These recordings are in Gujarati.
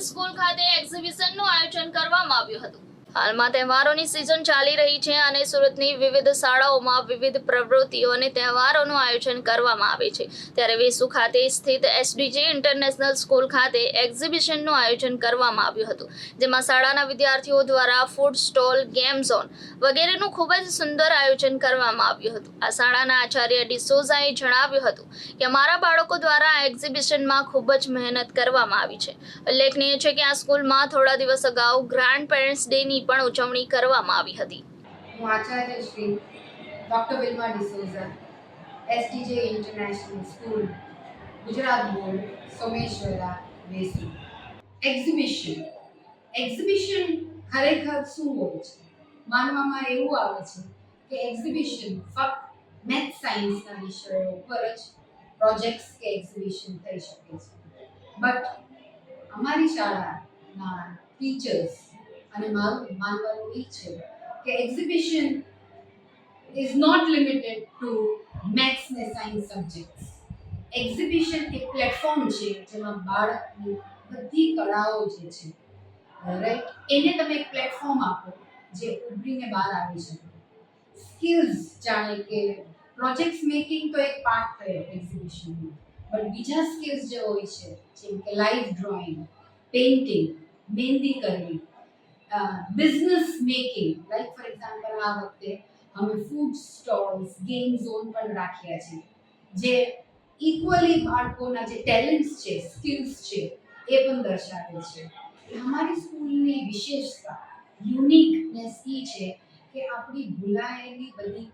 સ્કૂલ ખાતે એક્ઝિબિશનનું આયોજન કરવામાં આવ્યું હતું. હાલમાં તહેવારોની સિઝન ચાલી રહી છે અને સુરતની વિવિધ શાળાઓમાં વિવિધ પ્રવૃત્તિઓ અને તહેવારોનું આયોજન કરવામાં આવે છે. ત્યારે વેસુ ખાતે સ્થિત એસડીજે ઇન્ટરનેશનલ સ્કૂલ ખાતે એક્ઝિબિશનનું આયોજન કરવામાં આવ્યું હતું, જેમાં શાળાના વિદ્યાર્થીઓ દ્વારા ફૂડ સ્ટોલ, ગેમ ઝોન વગેરેનું ખૂબ જ સુંદર આયોજન કરવામાં આવ્યું હતું. આ શાળાના આચાર્ય ડિસોઝાએ જણાવ્યું હતું કે, અમારા બાળકો દ્વારા આ એક્ઝિબિશનમાં ખૂબ જ મહેનત કરવામાં આવી છે. ઉલ્લેખનીય છે કે આ સ્કૂલમાં થોડા દિવસ અગાઉ ગ્રાન્ડ પેરેન્ટ્સ ડેની પણ ઉજવણી કરવામાં આવી હતી. હું Acharya Shri doctor Wilma D'Souza STJ international school Gujarat board, Someshwara Vesu exhibition exhibition ખરેખર શું હોય છે? માનવામાં એવું આવે છે કે એક્ઝિબિશન ફક્ત મેથ સાયન્સના વિષયો ઉપર જ પ્રોજેક્ટ્સ કે એક્ઝિબિશન થઈ શકે છે. બટ અમારી શાળાના ટીચર્સ અને મારું માનવાનું એ છે કે exhibition is not limited to maths ને સાયન્સ સબ્જેક્ટ્સ એક્ઝિબિશન એક પ્લેટફોર્મ છે જેમાં બાળકની બધી કળાઓ જે છે રાઈટ એને તમે એક પ્લેટફોર્મ આપો જે ઉભરીને બહાર આવી શકે. સ્કિલ્સ જાણે કે પ્રોજેક્ટ્સ મેકિંગ તો એક પાર્ટ થયો એક્ઝિબિશનનો બટ બીજા સ્કિલ્સ જે હોય છે, જેમ કે લાઈવ ડ્રોઈંગ પેઇન્ટિંગ મહેંદી કરવી business making like for example આ વખતે અમે ફૂડ સ્ટોલ્સ ગેમ ઝોન પણ રાખ્યા છે જે ઇક્વલી બાળકોના જે ટેલેન્ટ્સ છે સ્કિલ્સ છે એ પણ દર્શાવે છે અમારી સ્કૂલની વિશેષતા યુનિકનેસ એ છે કે આપણી ભૂલાયેલી બધી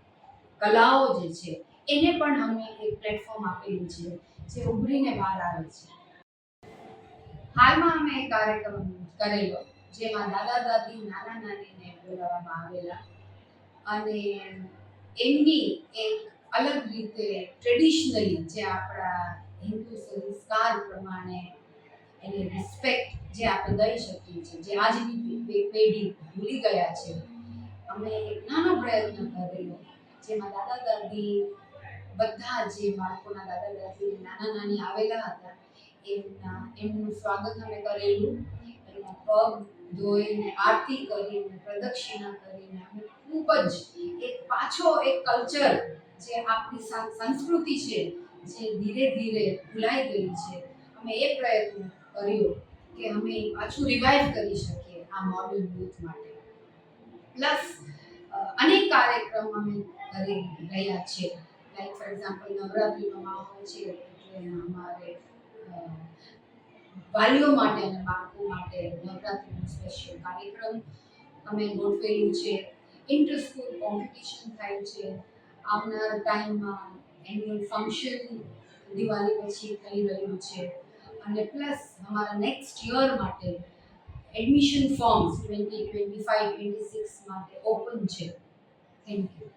કલાઓ જે છે એને પણ અમે એક પ્લેટફોર્મ આપેલું છે જે ઉભરીને બહાર આવે છે હાલમાં અમે એક કાર્યક્રમ કરેલો જેમાં દાદા દાદી, નાના નાનીને બોલાવવામાં આવેલા. અને એમની એક અલગ રીતે ટ્રેડિશનલી જે આપણા હિન્દુ સંસ્કાર પ્રમાણે એની રિસ્પેક્ટ જે આપણે દઈ શકીએ છીએ, જે આજની પેઢી ભૂલી ગયા છે. અમે એક નાનો પ્રયત્ન કરેલો, જેમાં દાદા દાદી બધા જે બાળકોના દાદા દાદી, નાના નાની આવેલા હતા, એમના, એમનું સ્વાગત અમે કરેલું. એમના પગ ધોઈને, આરતી કરીને, પ્રદક્ષિણા કરીને અમે ખૂબ જ એક પાછો એક કલ્ચર જે આપણી સંસ્કૃતિ છે, જે ધીરે ધીરે ભૂલાઈ ગઈ છે. અમે એ પ્રયત્ન કર્યો કે અમે પાછું રિવાઇવ કરી શકીએ આ મોડલ યુથ માટે. પ્લસ અનેક કાર્યક્રમ અમે કરી રહ્યા છે. લાઈક ફોર એક્ઝામ્પલ નવરાત્રિનો માહોલ છે, એટલે અમારે વાલીઓ માટે અને બાળકો માટે નવરાત્રિનો સ્પેશિયલ કાર્યક્રમ અમે ગોઠવેલું છે. ઇન્ટર સ્કૂલ કોમ્પિટિશન થાય છે. આવનાર ટાઈમમાં એન્યુઅલ ફંક્શન દિવાળી પછી થઈ રહ્યું છે. અને પ્લસ અમારા નેક્સ્ટ યર માટે admission forms twenty twenty five twenty six માટે ઓપન છે. Thank you